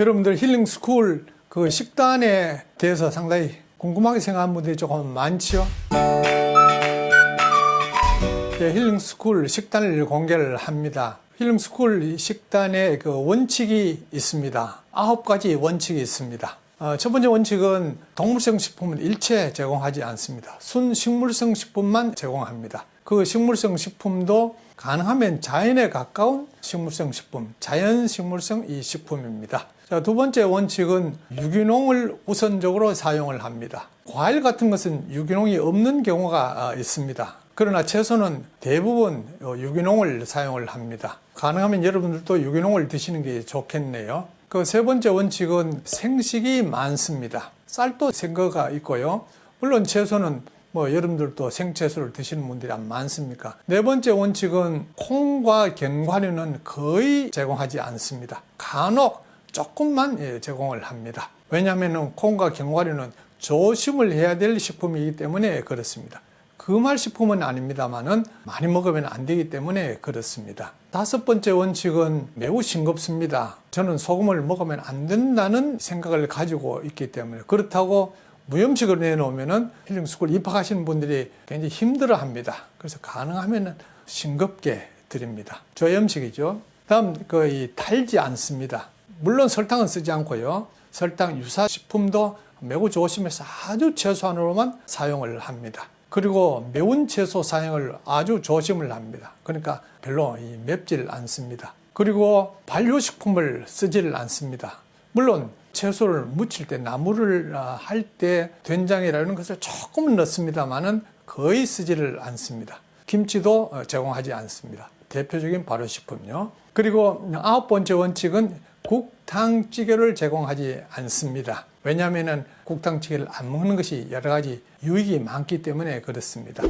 여러분들 힐링 스쿨 그 식단에 대해서 상당히 궁금하게 생각하는 분들이 조금 많지요. 예, 힐링 스쿨 식단을 공개를 합니다. 힐링 스쿨 식단에 그 원칙이 있습니다. 아홉 가지 원칙이 있습니다. 어, 첫 번째 원칙은 동물성 식품은 일체 제공하지 않습니다. 순 식물성 식품만 제공합니다. 그 식물성 식품도 가능하면 자연에 가까운 식물성 식품, 자연 식물성 이 식품입니다. 자, 두 번째 원칙은 유기농을 우선적으로 사용을 합니다. 과일 같은 것은 유기농이 없는 경우가 아, 있습니다. 그러나 채소는 대부분 어, 유기농을 사용을 합니다. 가능하면 여러분들도 유기농을 드시는 게 좋겠네요. 그 세 번째 원칙은 생식이 많습니다. 쌀도 생거가 있고요. 물론 채소는 뭐 여러분들도 생채소를 드시는 분들이 안 많습니까? 네 번째 원칙은 콩과 견과류는 거의 제공하지 않습니다. 간혹 조금만 예, 제공을 합니다. 왜냐하면 콩과 견과류는 조심을 해야 될 식품이기 때문에 그렇습니다. 금할 식품은 아닙니다만은 많이 먹으면 안 되기 때문에 그렇습니다. 다섯 번째 원칙은 매우 싱겁습니다. 저는 소금을 먹으면 안 된다는 생각을 가지고 있기 때문에 그렇다고 무염식을 내놓으면은 힐링 스쿨 입학하시는 분들이 굉장히 힘들어 합니다. 그래서 가능하면은 싱겁게 드립니다. 저염식이죠. 다음, 거의 달지 않습니다. 물론 설탕은 쓰지 않고요. 설탕 유사 식품도 매우 조심해서 아주 최소한으로만 사용을 합니다. 그리고 매운 채소 사용을 아주 조심을 합니다. 그러니까 별로 이 맵질 않습니다. 그리고 발효식품을 쓰지를 않습니다. 물론 채소를 무칠 때 나물을 아, 할때 된장이라는 것을 조금은 넣습니다만은 거의 쓰지를 않습니다. 김치도 어, 제공하지 않습니다. 대표적인 발효식품요. 그리고 아홉 번째 원칙은 국탕찌개를 제공하지 않습니다. 왜냐하면 국탕찌개를 안 먹는 것이 여러 가지 유익이 많기 때문에 그렇습니다.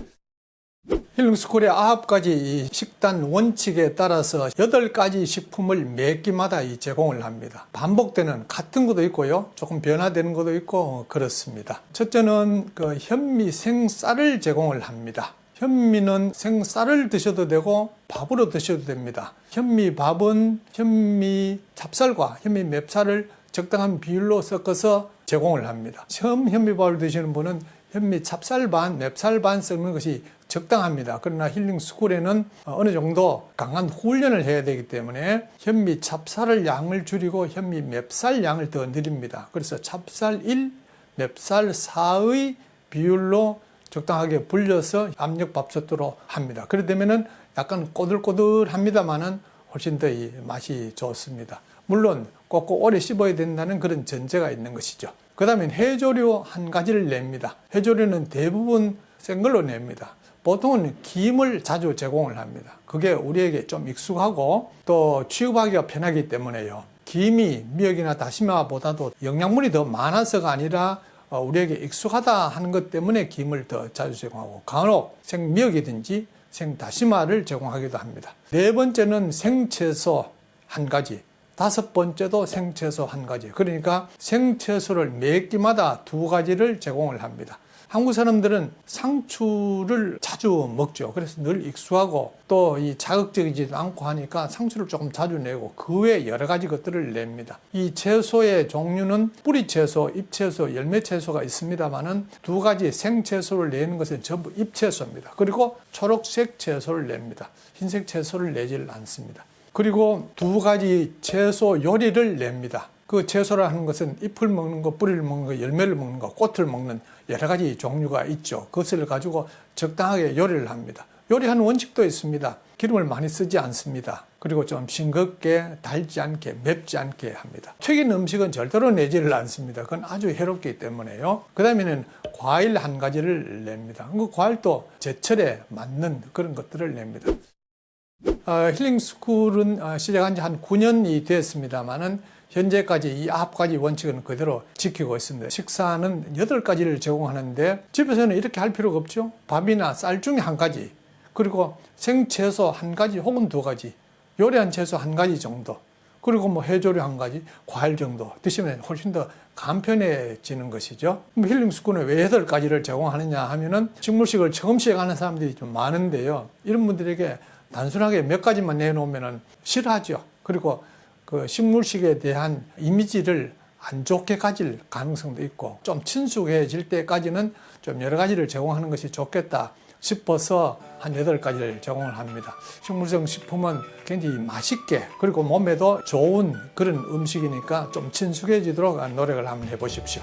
힐링스쿨의 아홉 가지 이 식단 원칙에 따라서 여덟 가지 식품을 매 끼마다 이 제공을 합니다. 반복되는 같은 것도 있고요. 조금 변화되는 것도 있고 그렇습니다. 첫째는 그 현미 생쌀을 제공을 합니다. 현미는 생쌀을 드셔도 되고 밥으로 드셔도 됩니다. 현미 밥은 현미 찹쌀과 현미 맵쌀을 적당한 비율로 섞어서 제공을 합니다. 처음 현미밥을 드시는 분은 현미 찹쌀 반, 맵쌀 반 섞는 것이 적당합니다. 그러나 힐링 스쿨에는 어느 정도 강한 훈련을 해야 되기 때문에 현미 찹쌀을 양을 줄이고 현미 맵쌀 양을 더 늘립니다. 그래서 찹쌀 1, 맵쌀 4의 비율로 적당하게 불려서 압력 밥솥으로 합니다. 그래 되면은 약간 꼬들꼬들합니다만은 훨씬 더 이 맛이 좋습니다. 물론 꼭꼭 오래 씹어야 된다는 그런 전제가 있는 것이죠. 그 다음에 해조류 한 가지를 냅니다. 해조류는 대부분 센 걸로 냅니다. 보통은 김을 자주 제공을 합니다. 그게 우리에게 좀 익숙하고 또 취급하기가 편하기 때문에요. 김이 미역이나 다시마보다도 영양분이 더 많아서가 아니라 어, 우리에게 익숙하다 하는 것 때문에 김을 더 자주 제공하고 간혹 생미역이든지 생다시마를 제공하기도 합니다. 네 번째는 생채소 한 가지, 다섯 번째도 생채소 한 가지. 그러니까 생채소를 매 끼마다 두 가지를 제공을 합니다. 한국 사람들은 상추를 자주 먹죠. 그래서 늘 익숙하고 또 이 자극적이지도 않고 하니까 상추를 조금 자주 내고 그 외에 여러 가지 것들을 냅니다. 이 채소의 종류는 뿌리 채소, 잎 채소, 열매 채소가 있습니다만은 두 가지 생 채소를 내는 것은 전부 잎 채소입니다. 그리고 초록색 채소를 냅니다. 흰색 채소를 내지를 않습니다. 그리고 두 가지 채소 요리를 냅니다. 그 채소라는 것은 잎을 먹는 거, 뿌리를 먹는 거, 열매를 먹는 거, 꽃을 먹는 여러 가지 종류가 있죠. 그것을 가지고 적당하게 요리를 합니다. 요리하는 원칙도 있습니다. 기름을 많이 쓰지 않습니다. 그리고 좀 싱겁게, 달지 않게, 맵지 않게 합니다. 튀긴 음식은 절대로 내지를 않습니다. 그건 아주 해롭기 때문에요. 그 다음에는 과일 한 가지를 냅니다. 그 과일도 제철에 맞는 그런 것들을 냅니다. 어, 힐링 스쿨은 어, 시작한 지 한 9년이 됐습니다만은 현재까지 이 아홉 가지 원칙은 그대로 지키고 있습니다. 식사는 여덟 가지를 제공하는데 집에서는 이렇게 할 필요가 없죠. 밥이나 쌀 중에 한 가지, 그리고 생채소 한 가지 혹은 두 가지, 요리한 채소 한 가지 정도, 그리고 뭐 해조류 한 가지, 과일 정도 드시면 훨씬 더 간편해지는 것이죠. 그럼 힐링 스쿨은 왜 여덟 가지를 제공하느냐 하면은 식물식을 처음 시작하는 사람들이 좀 많은데요. 이런 분들에게 단순하게 몇 가지만 내놓으면 싫어하죠. 그리고 그 식물식에 대한 이미지를 안 좋게 가질 가능성도 있고 좀 친숙해질 때까지는 좀 여러 가지를 제공하는 것이 좋겠다 싶어서 한 여덟 가지를 제공을 합니다. 식물성 식품은 굉장히 맛있게 그리고 몸에도 좋은 그런 음식이니까 좀 친숙해지도록 노력을 한번 해보십시오.